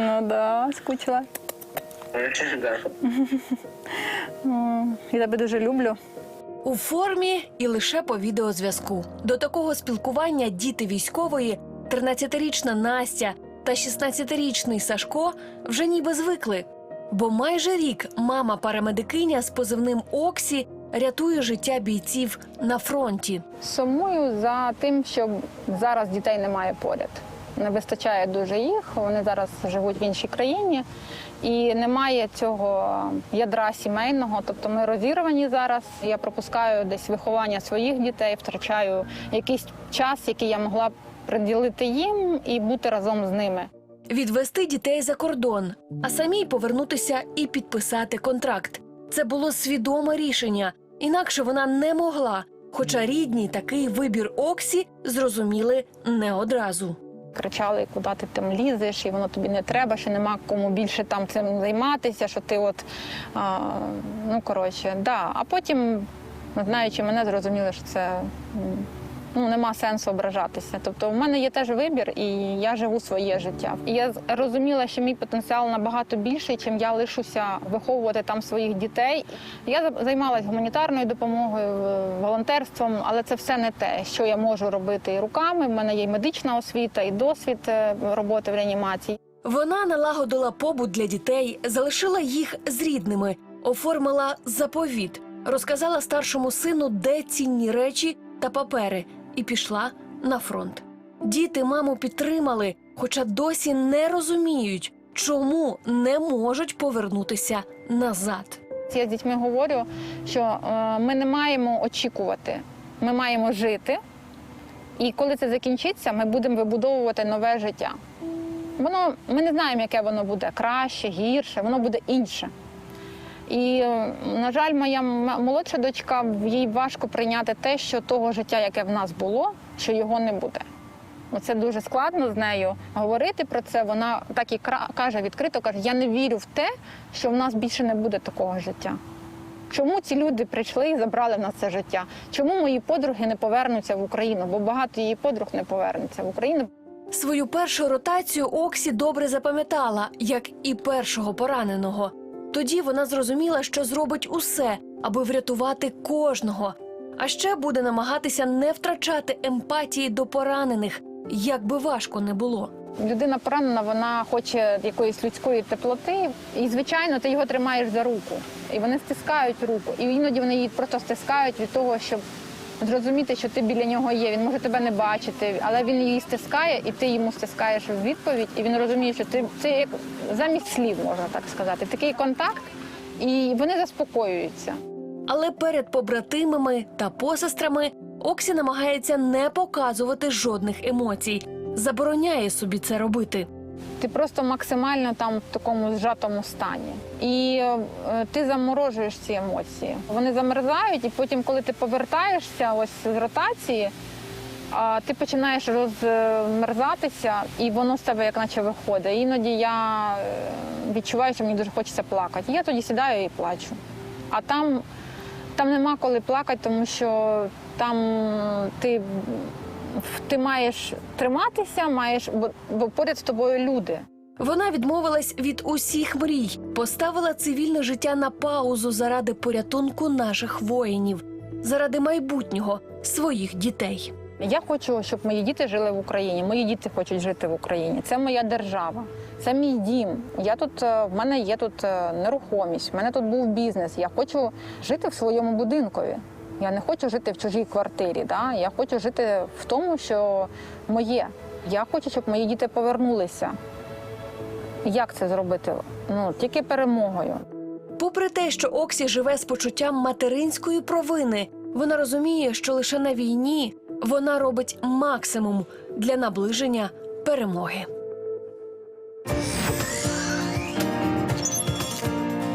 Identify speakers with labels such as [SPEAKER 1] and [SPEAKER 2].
[SPEAKER 1] Ну да, скучила.
[SPEAKER 2] Да.
[SPEAKER 1] Я тебе дуже люблю.
[SPEAKER 3] У формі і лише по відеозв'язку. До такого спілкування діти військової, 13-річна Настя та 16-річний Сашко вже ніби звикли. Бо майже рік мама парамедикиня з позивним Оксі рятує життя бійців на фронті.
[SPEAKER 1] Сумую за тим, що зараз дітей немає поряд. Не вистачає дуже їх. Вони зараз живуть в іншій країні, і немає цього ядра сімейного. Тобто ми розірвані зараз. Я пропускаю десь виховання своїх дітей, втрачаю якийсь час, який я могла б приділити їм і бути разом з ними.
[SPEAKER 3] Відвести дітей за кордон, а самій повернутися і підписати контракт. Це було свідоме рішення, інакше вона не могла. Хоча рідні такий вибір Оксі зрозуміли не одразу.
[SPEAKER 1] Кричали, куди ти там лізеш, і воно тобі не треба, що нема кому більше там цим займатися, що ти от а, ну коротше, да. А потім, знаючи мене, зрозуміли, що це ну, нема сенсу ображатися. Тобто, в мене є теж вибір, і я живу своє життя. І я розуміла, що мій потенціал набагато більший, чим я лишуся виховувати там своїх дітей. Я за- займалась гуманітарною допомогою, волонтерством, але це все не те, що я можу робити руками. В мене є і медична освіта, і досвід е, роботи в реанімації.
[SPEAKER 3] Вона налагодила побут для дітей, залишила їх з рідними, оформила заповіт, розказала старшому сину, де цінні речі та папери, і пішла на фронт. Діти маму підтримали, хоча досі не розуміють, чому не можуть повернутися назад.
[SPEAKER 1] Я з дітьми говорю, що е, ми не маємо очікувати, ми маємо жити. І коли це закінчиться, ми будемо вибудовувати нове життя. Воно ми не знаємо, яке воно буде краще, гірше, воно буде інше. І, е, на жаль, моя молодша дочка, їй важко прийняти те, що того життя, яке в нас було, що його не буде. Це дуже складно з нею говорити про це. Вона так і каже відкрито, каже: я не вірю в те, що в нас більше не буде такого життя. Чому ці люди прийшли і забрали в нас це життя? Чому мої подруги не повернуться в Україну? Бо багато її подруг не повернуться в Україну.
[SPEAKER 3] Свою першу ротацію Оксі добре запам'ятала, як і першого пораненого. Тоді вона зрозуміла, що зробить усе, аби врятувати кожного. А ще буде намагатися не втрачати емпатії до поранених, як би важко не було.
[SPEAKER 1] Людина поранена, вона хоче якоїсь людської теплоти, і звичайно, ти його тримаєш за руку, і вони стискають руку. І іноді вони її просто стискають від того, щоб зрозуміти, що ти біля нього є. Він може тебе не бачити, але він її стискає, і ти йому стискаєш в відповідь, і він розуміє, що ти це як замість слів, можна так сказати. Такий контакт, і вони заспокоюються.
[SPEAKER 3] Але перед побратимами та посестрами Оксі намагається не показувати жодних емоцій, забороняє собі це робити.
[SPEAKER 1] Ти просто максимально там в такому зжатому стані. І е, ти заморожуєш ці емоції. Вони замерзають, і потім, коли ти повертаєшся ось з ротації, ти починаєш розмерзатися, і воно з тебе як наче виходить. Іноді я е, відчуваю, що мені дуже хочеться плакати. Я тоді сідаю і плачу. А там, там нема коли плакати, тому що там ти ти маєш триматися, маєш, бо, бо поряд з тобою люди.
[SPEAKER 3] Вона відмовилась від усіх мрій, поставила цивільне життя на паузу заради порятунку наших воїнів, заради майбутнього своїх дітей.
[SPEAKER 1] Я хочу, щоб мої діти жили в Україні. Мої діти хочуть жити в Україні. Це моя держава, це мій дім. Я тут е, в мене є тут е, нерухомість, в мене тут був бізнес. Я хочу жити в своєму будинкові. Я не хочу жити в чужій квартирі. Да? Я хочу жити в тому, що моє. Я хочу, щоб мої діти повернулися. Як це зробити? Ну тільки перемогою.
[SPEAKER 3] Попри те, що Оксі живе з почуттям материнської провини, вона розуміє, що лише на війні вона робить максимум для наближення перемоги.